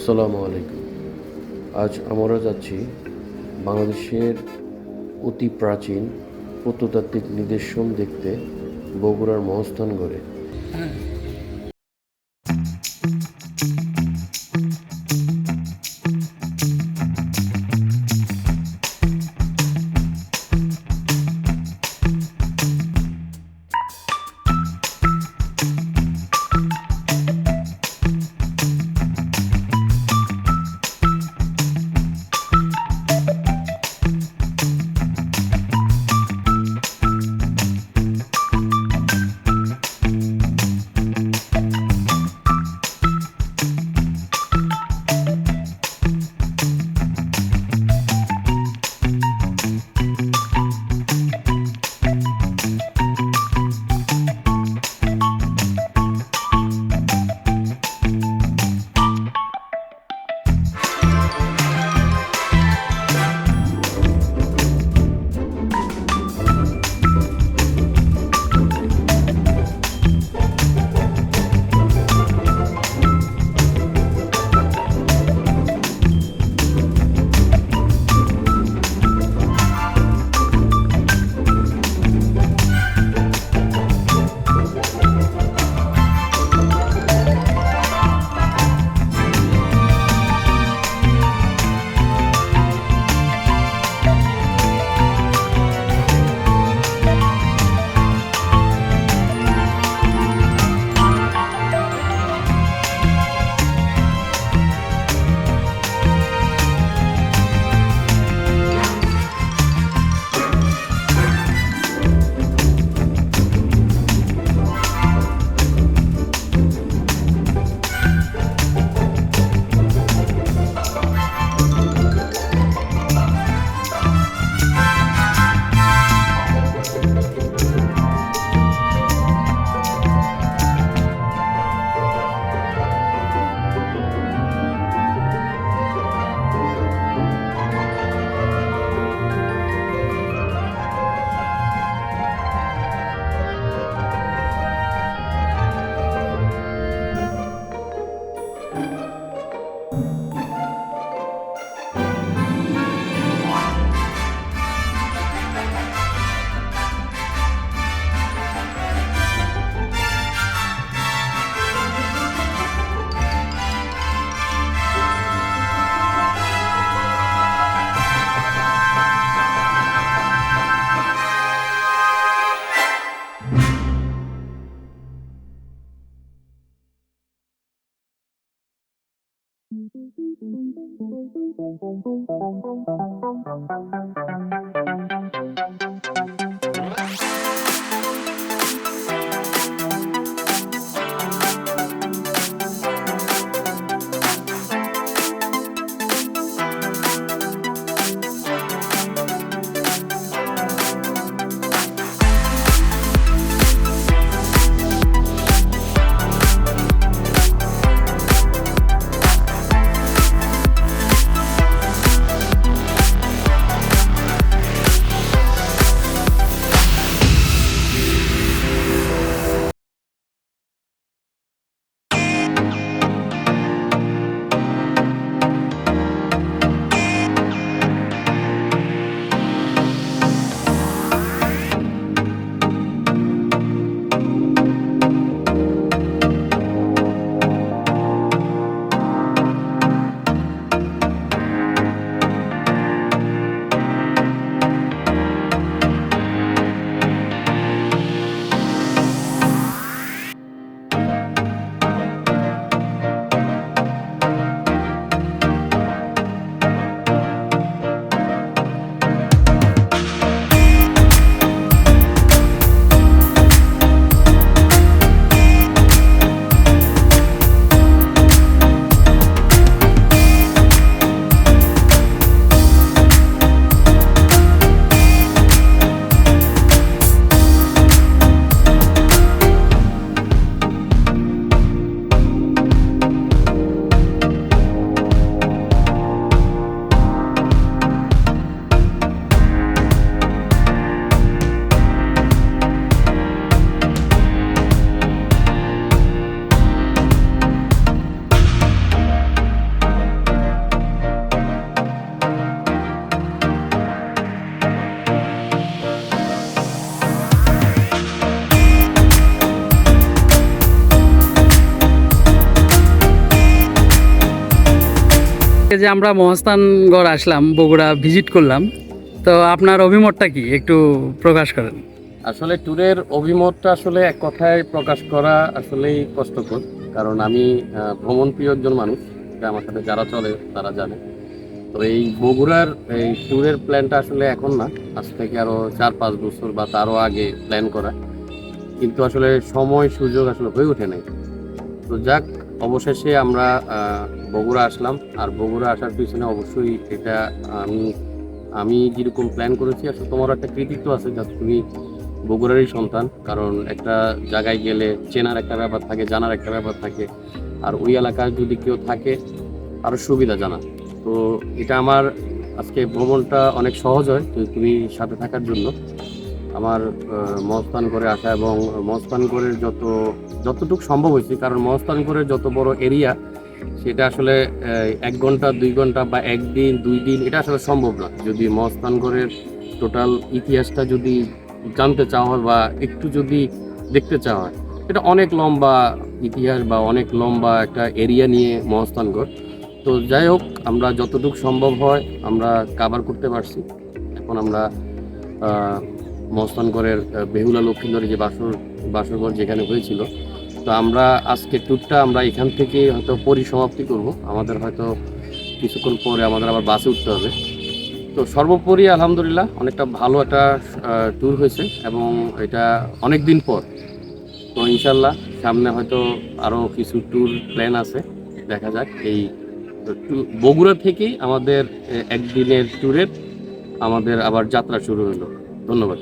আসসালামু আলাইকুম। আজ আমরা যাচ্ছি বাংলাদেশের অতি প্রাচীন প্রত্নতাত্ত্বিক নিদর্শন দেখতে বগুড়ার মহস্থানগড়ে Thank you. যে আমরা মহস্থানগড় আসলাম, বগুড়া ভিজিট করলাম, তো আপনার অভিমতটা কি? একটু প্রকাশ করেন। আসলে ট্যুরের অভিমতটা আসলে এক কথায় প্রকাশ করা আসলেই কষ্টকর। কারণ আমি ভ্রমণ প্রিয় একজন মানুষ আমার সাথে যারা চলে, তারা জানে। তো এই বগুড়ার এই ট্যুরের প্ল্যানটা আসলে এখন না। আজ থেকে আরও চার পাঁচ বছর বা তারও আগে প্ল্যান করা। কিন্তু আসলে সময়, সুযোগ আসলে হয়ে ওঠে নাই। তো যাক অবশেষে আমরা বগুড়া আসলাম। আর বগুড়া আসার পিছনে অবশ্যই এটা আমি আমি যেরকম প্ল্যান করেছি আসলে তোমার একটা কৃতিত্ব আছে যা তুমি বগুড়ারই সন্তান। কারণ একটা জায়গায় গেলে চেনার একটা ব্যাপার থাকে, জানার একটা ব্যাপার থাকে। আর ওই এলাকায় যদি কেউ থাকে আরও সুবিধা জানা। তো এটা আমার আজকে ভ্রমণটা অনেক সহজ হয় তুমি সাথে থাকার জন্য। আমার মহস্থান করে আসা এবং মহস্থান করে যত, যতটুকু সম্ভব হয়েছে, কারণ মহস্থান করে যত বড় এরিয়া, সেটা আসলে এক ঘণ্টা, দুই ঘণ্টা বা একদিন, দুই দিন, এটা আসলে সম্ভব না। যদি মহস্থানগড়ের টোটাল ইতিহাসটা যদি জানতে চাওয়া হয় বা একটু যদি দেখতে চাওয়া হয়, এটা অনেক লম্বা ইতিহাস বা অনেক লম্বা একটা এরিয়া নিয়ে মহস্থানগড় তো যাই হোক, আমরা যতটুকু সম্ভব হয়, আমরা কাভার করতে পারছি। এখন আমরা আহ, বেহুলা লক্ষ্মীন্দরের যে বাসর বাসরঘর যেখানে হয়েছিল। তো আমরা আজকে ট্যুরটা আমরা এখান থেকে হয়তো পরিসমাপ্তি করব। আমাদের হয়তো কিছুক্ষণ পরে আমাদের আবার বাসে উঠতে হবে। তো সর্বোপরি আলহামদুলিল্লাহ অনেকটা ভালো একটা ট্যুর হয়েছে এবং এটা অনেক দিন পর। তো ইনশাল্লাহ সামনে হয়তো আরও কিছু ট্যুর প্ল্যান আছে। দেখা যাক এই বগুড়া থেকেই আমাদের একদিনের ট্যুরের আমাদের আবার যাত্রা শুরু হলো। ধন্যবাদ।